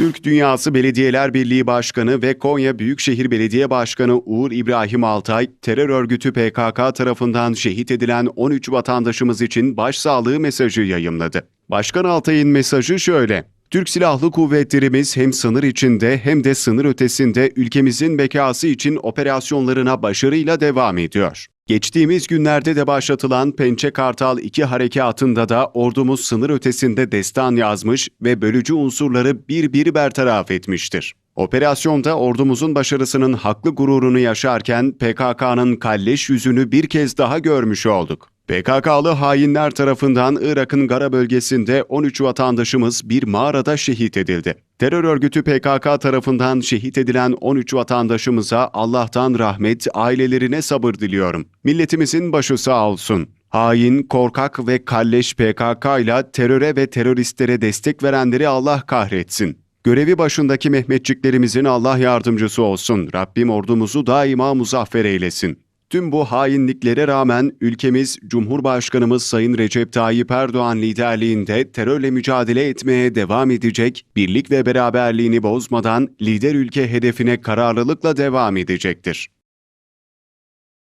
Türk Dünyası Belediyeler Birliği Başkanı ve Konya Büyükşehir Belediye Başkanı Uğur İbrahim Altay, terör örgütü PKK tarafından şehit edilen 13 vatandaşımız için başsağlığı mesajı yayımladı. Başkan Altay'ın mesajı şöyle. Türk Silahlı Kuvvetlerimiz hem sınır içinde hem de sınır ötesinde ülkemizin bekası için operasyonlarına başarıyla devam ediyor. Geçtiğimiz günlerde de başlatılan Pençe Kartal 2 harekatında da ordumuz sınır ötesinde destan yazmış ve bölücü unsurları bir bir bertaraf etmiştir. Operasyonda ordumuzun başarısının haklı gururunu yaşarken PKK'nın kalleş yüzünü bir kez daha görmüş olduk. PKK'lı hainler tarafından Irak'ın Gara bölgesinde 13 vatandaşımız bir mağarada şehit edildi. Terör örgütü PKK tarafından şehit edilen 13 vatandaşımıza Allah'tan rahmet, ailelerine sabır diliyorum. Milletimizin başı sağ olsun. Hain, korkak ve kalleş PKK ile teröre ve teröristlere destek verenleri Allah kahretsin. Görevi başındaki Mehmetçiklerimizin Allah yardımcısı olsun. Rabbim ordumuzu daima muzaffer eylesin. Tüm bu hainliklere rağmen ülkemiz Cumhurbaşkanımız Sayın Recep Tayyip Erdoğan liderliğinde terörle mücadele etmeye devam edecek, birlik ve beraberliğini bozmadan lider ülke hedefine kararlılıkla devam edecektir.